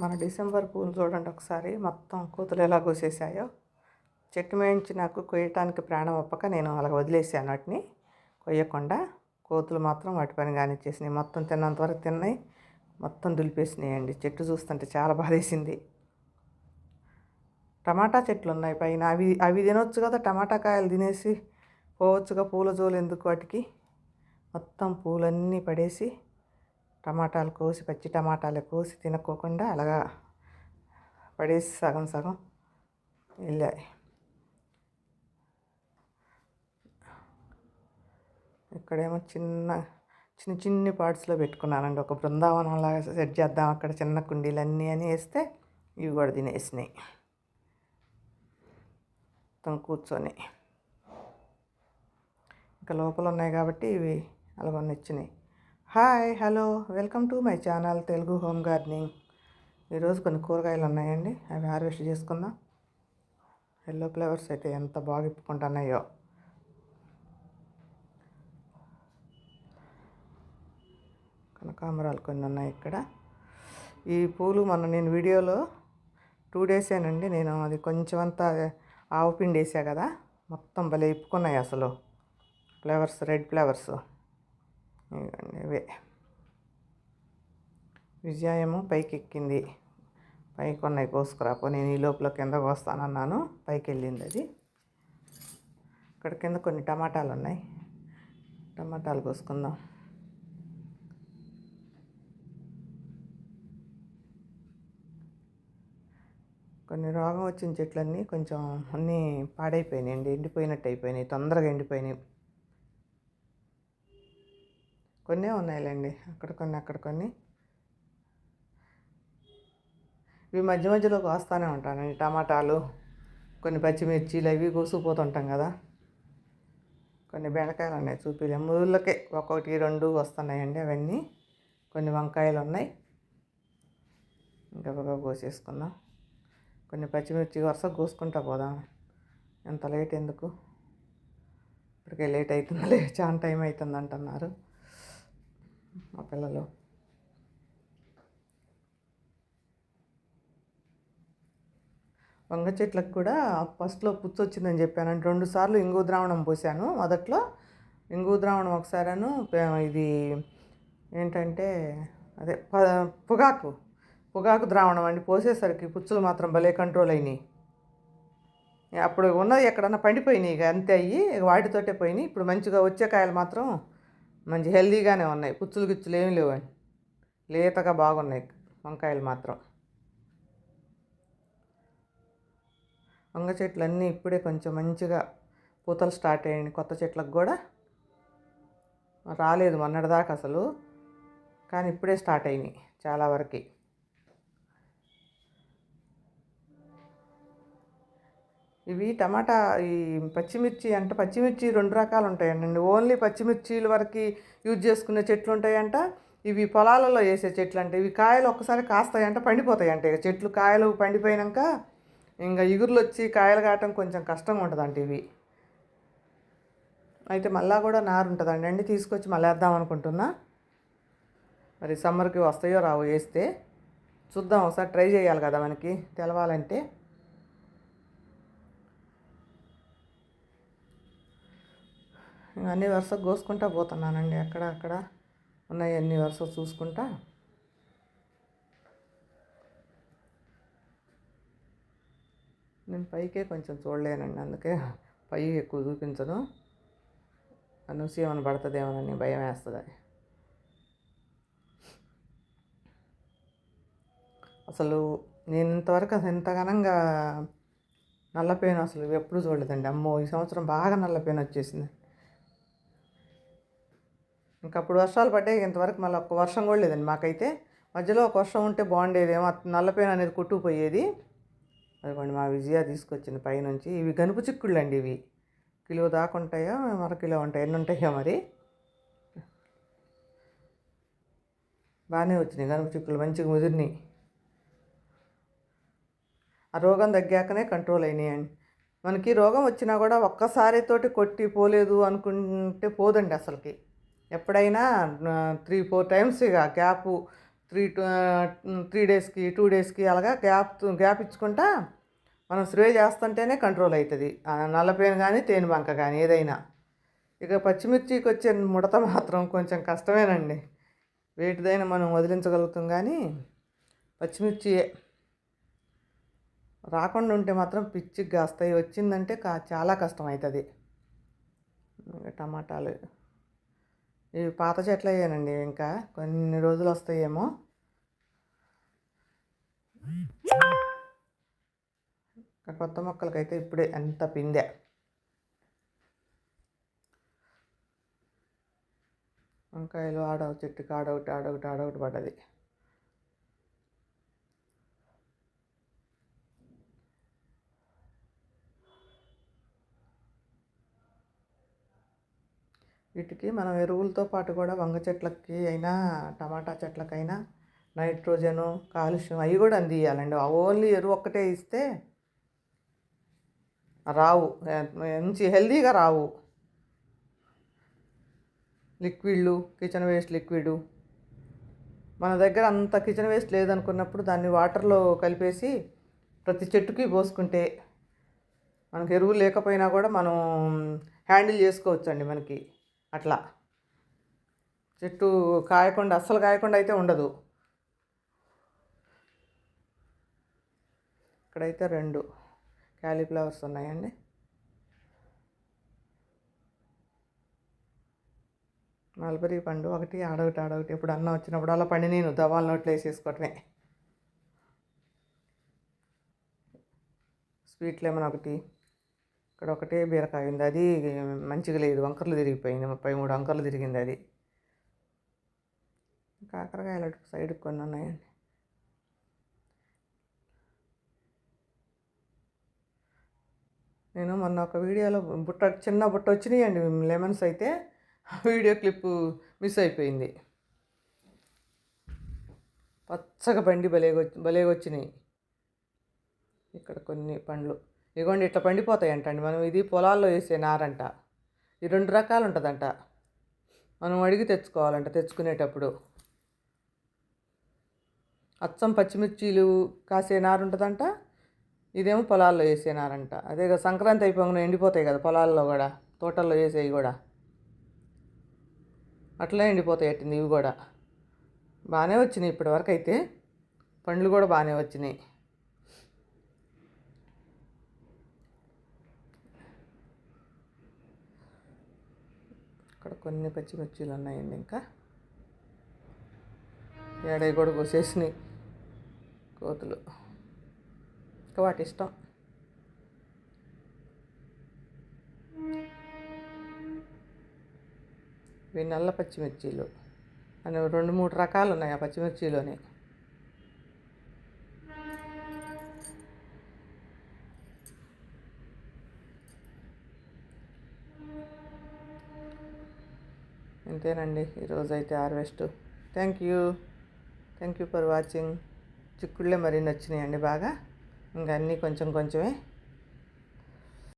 మన డిసెంబర్ పూలు చూడండి ఒకసారి మొత్తం కోతులు ఎలా కోసేసాయో. చెట్టు మేయించి నాకు కొయ్యటానికి ప్రాణం ఒప్పక నేను అలా వదిలేసాను వాటిని కొయ్యకుండా. కోతులు మాత్రం వాటి పని కానిచ్చేసినాయి. మొత్తం తిన్నంత వరకు తిన్నాయి. మొత్తం దులిపేసినాయండి. చెట్టు చూస్తుంటే చాలా బాధేసింది. టమాటా చెట్లు ఉన్నాయి పైన. అవి అవి తినొచ్చు కదా టమాటా కాయలు తినేసి పోవచ్చుగా పూల జోలు ఎందుకు వాటికి? మొత్తం పూలన్నీ పడేసి టమాటాలు కోసి పచ్చి టమాటాలు కోసి తినకోకుండా అలాగా పడేసి సగం సగం వెళ్ళాయి. ఇక్కడేమో చిన్న చిన్న చిన్ని పార్ట్స్లో పెట్టుకున్నానండి. ఒక బృందావనం లాగా సెట్ చేద్దాం అక్కడ చిన్న కుండీలు అన్నీ అని వేస్తే ఇవి కూడా తినేసినాయి. మొత్తం కూర్చొని. ఇంకా లోపల ఉన్నాయి కాబట్టి ఇవి అలాగ hi hello. Welcome to my channel Telugu home gardening. ఈరోజు కొన్ని కూరగాయలు ఉన్నాయండి. అవి హార్వెస్ట్ చేసుకుందాం. ఎల్లో ఫ్లవర్స్ అయితే ఎంత బాగా ఇప్పుకుంటున్నాయో. కనకాంబరాలు కొన్ని ఉన్నాయి ఇక్కడ. ఈ పూలు మొన్న నేను వీడియోలో టూ డేసేనండి నేను అది కొంచెం అంతా ఆవు పిండి వేసా కదా. మొత్తం భలే ఇప్పుకున్నాయి అసలు. Flowers red flowers. ఇవే విజయము పైకి ఎక్కింది పైకి ఉన్నాయి కోసుకురాపో. నేను ఈ లోపల కింద వస్తానన్నాను. పైకి వెళ్ళింది అది. ఇక్కడ కింద కొన్ని టమాటాలు ఉన్నాయి టమాటాలు కోసుకుందాం. కొన్ని రోగం వచ్చిన చెట్లన్నీ కొంచెం అన్నీ పాడైపోయినాయండి ఎండిపోయినట్టు అయిపోయినాయి. తొందరగా ఎండిపోయినాయి. కొన్నే ఉన్నాయిలేండి. అక్కడ కొన్ని అక్కడ కొన్ని. ఇవి మధ్య మధ్యలో కోస్తానే ఉంటానండి టమాటాలు కొన్ని పచ్చిమిర్చీలు అవి కోసుకుపోతుంటాం కదా. కొన్ని బెండకాయలు ఉన్నాయి చూపిలే. ముళ్ళకే ఒక్కొక్కటి రెండు వస్తున్నాయండి అవన్నీ. కొన్ని వంకాయలు ఉన్నాయి. ఇంకా కోసేసుకుందాం. కొన్ని పచ్చిమిర్చి వరుస కోసుకుంటా పోదాం. ఎంత లేట్ ఎందుకు? ఇప్పటికే లేట్ అవుతుందిలే. చాలా టైం అవుతుంది అంటున్నారు. మా పిల్లలు వంగ చెట్లకు కూడా ఫస్ట్లో పుచ్చు వచ్చిందని చెప్పాను. అంటే రెండు సార్లు ఇంగు ద్రావణం పోసాను. మొదట్లో ఇంగు ద్రావణం ఒకసారిను ఇది ఏంటంటే అదే పొగాకు పొగాకు ద్రావణం అండి. పోసేసరికి పుచ్చులు మాత్రం భలే కంట్రోల్ అయినాయి. అప్పుడు ఉన్నది ఎక్కడన్నా పండిపోయినాయి ఇక అంతే అయ్యి వాటితోటే పోయినాయి. ఇప్పుడు మంచిగా వచ్చే కాయలు మాత్రం మంచి హెల్దీగానే ఉన్నాయి. పుచ్చులు గిచ్చులు ఏమి లేవండి. లేతగా బాగున్నాయి. వంకాయలు మాత్రం. వంగ చెట్లు అన్నీ ఇప్పుడే కొంచెం మంచిగా పూతలు స్టార్ట్ అయ్యాయి కొత్త చెట్లకు కూడా రాలేదు. మొన్నటిదాకా అసలు. కానీ ఇప్పుడే స్టార్ట్ అయినాయి. చాలా వరకు. ఇవి టమాటా ఈ పచ్చిమిర్చి అంటే పచ్చిమిర్చి రెండు రకాలు ఉంటాయండి ఓన్లీ పచ్చిమిర్చీల వరకు యూజ్ చేసుకునే చెట్లు ఉంటాయంట. ఇవి పొలాలలో వేసే చెట్లు అంటే ఇవి కాయలు ఒక్కసారి కాస్తాయంట పండిపోతాయంట. ఇక చెట్లు కాయలు పండిపోయినాక ఇంకా ఇగురులు వచ్చి కాయలు కావటం కొంచెం కష్టంగా ఉంటుందంట ఇవి. అయితే మళ్ళా కూడా నారు ఉంటుందండి అండి తీసుకొచ్చి మళ్ళీ వేద్దాం అనుకుంటున్నా. మరి సమ్మర్కి వస్తాయో రావు వేస్తే చూద్దాం. ఒకసారి ట్రై చేయాలి కదా మనకి తెలవాలంటే. అన్ని వరుస కోసుకుంటా పోతున్నానండి. అక్కడ అక్కడ ఉన్నాయి అన్ని వరుస చూసుకుంటా. నేను పైకే కొంచెం చూడలేనండి అందుకే పై ఎక్కువ చూపించను. అనూసి ఏమైనా పడుతుందేమోనని భయం వేస్తుంది. అసలు నేను ఇంతవరకు అసలు ఇంతగానంగా నల్లపేను అసలు ఎప్పుడు చూడలేదండి. అమ్మో ఈ సంవత్సరం బాగా నల్లపేను వచ్చేసింది. ఇంకా అప్పుడు వర్షాలు పడ్డాయి ఇంతవరకు మళ్ళీ ఒక్క వర్షం కూడా లేదండి మాకైతే. మధ్యలో ఒక వర్షం ఉంటే బాగుండేదేమో నల్లపేన అనేది కొట్టుకుపోయేది అదిగోండి మా విజయ తీసుకొచ్చింది పైనుంచి. ఇవి గనుపు చిక్కుళ్ళు అండి ఇవి. కిలో దాకా ఉంటాయో మర కిలో ఉంటాయి ఎన్ని ఉంటాయో మరి? బాగానే వచ్చినాయి గనుపు చిక్కులు మంచిగా ముదిరినాయి. ఆ రోగం తగ్గాకనే కంట్రోల్ అయినాయండి మనకి రోగం వచ్చినా కూడా ఒక్కసారితోటి కొట్టి పోలేదు అనుకుంటే పోదండి అసలుకి. ఎప్పుడైనా త్రీ ఫోర్ టైమ్స్ ఇక గ్యాప్ త్రీ త్రీ డేస్కి టూ డేస్కి అలాగా గ్యాప్ గ్యాప్ ఇచ్చుకుంటా మనం స్ప్రే చేస్తుంటేనే కంట్రోల్ అవుతుంది ఆ నల్లపేను కానీ తేనె బంక కానీ ఏదైనా. ఇక పచ్చిమిర్చికి వచ్చే ముడత మాత్రం కొంచెం కష్టమేనండి. వేటిదైనా మనం వదిలించగలుగుతాం కానీ పచ్చిమిర్చి రాకుండా ఉంటే మాత్రం పిచ్చికి కాస్తాయి వచ్చిందంటే కా చాలా కష్టం అవుతుంది ఇంకా టమాటాలు ఇవి పాత చెట్లు అయ్యానండి ఇంకా. కొన్ని రోజులు వస్తాయేమో ఇంకా కొత్త మొక్కలకైతే ఇప్పుడే ఎంత పిందె వంకాయలు ఆడవ చెట్టుకి ఆడొకటి ఆడొకటి ఆడొకటి పడ్డది. వీటికి మనం ఎరువులతో పాటు కూడా వంగ చెట్లకి అయినా టమాటా చెట్లకైనా నైట్రోజను కాలుష్యం అవి కూడా అందియాలండి ఓన్లీ ఎరువు ఒక్కటే ఇస్తే రావు. మంచి హెల్దీగా రావు. లిక్విడ్లు కిచెన్ వేస్ట్ లిక్విడ్. మన దగ్గర అంత కిచెన్ వేస్ట్ లేదనుకున్నప్పుడు దాన్ని వాటర్లో కలిపేసి ప్రతి చెట్టుకి పోసుకుంటే మనకు ఎరువు లేకపోయినా కూడా మనం హ్యాండిల్ చేసుకోవచ్చండి మనకి. అట్లా. చెట్టు కాయకుండా అస్సలు కాయకుండా అయితే ఉండదు. ఇక్కడైతే రెండు క్యాలీఫ్లవర్స్ ఉన్నాయండి. మల్బరీ పండు ఒకటి ఆడొకటి ఆడొకటి. ఇప్పుడు అన్నం వచ్చినప్పుడు అలా పండి నేను దవాల నోట్లో వేసేసుకోవటమే. స్వీట్లు ఏమైనా ఒకటి ఇక్కడ ఒకటే బీరకాయ ఉంది అది మంచిగా లేదు. వంకర్లు తిరిగిపోయింది. ముప్పై మూడు వంకర్లు తిరిగింది అది. కాకరకాయలు అటు సైడ్కి కొన్ని ఉన్నాయండి. నేను మొన్న ఒక వీడియోలో బుట్ట చిన్న బుట్ట వచ్చినాయండి. లెమన్స్ అయితే ఆ వీడియో క్లిప్ మిస్ అయిపోయింది. పచ్చగా బండి భలేగా భలేగా వచ్చినాయి ఇక్కడ కొన్ని పండ్లు. ఇగోండి ఇట్లా పండిపోతాయి అంటండి మనం ఇది పొలాల్లో వేసే నారంట. ఈ రెండు రకాలు ఉంటుందంట మనం అడిగి తెచ్చుకోవాలంట తెచ్చుకునేటప్పుడు. అచ్చం పచ్చిమిర్చీలు కాసే నారు ఉంటుందంట ఇదేమో పొలాల్లో వేసే నారంట. అదే కదా సంక్రాంతి అయిపోగానే ఎండిపోతాయి కదా పొలాల్లో కూడా తోటల్లో వేసేవి కూడా. అట్లా ఎండిపోతాయి అట్టింది ఇవి కూడా. బాగానే వచ్చినాయి ఇప్పటివరకు అయితే. పండ్లు కూడా బాగానే వచ్చినాయి ఇక్కడ కొన్ని పచ్చిమిర్చీలు ఉన్నాయండి ఇంకా. ఏడై కూడా కోసేసినాయి కోతులు. ఇంకా వాటి ఇష్టం. ఇవి నల్ల పచ్చిమిర్చీలు అని రెండు మూడు రకాలు ఉన్నాయి ఆ పచ్చిమిర్చిలోనే ఇంతేనండి. ఈరోజు అయితే harvest. Thank you. Thank you for watching. చిక్కుళ్ళే మరీ నచ్చినాయండి బాగా. ఇంకా అన్నీ కొంచెం కొంచెమే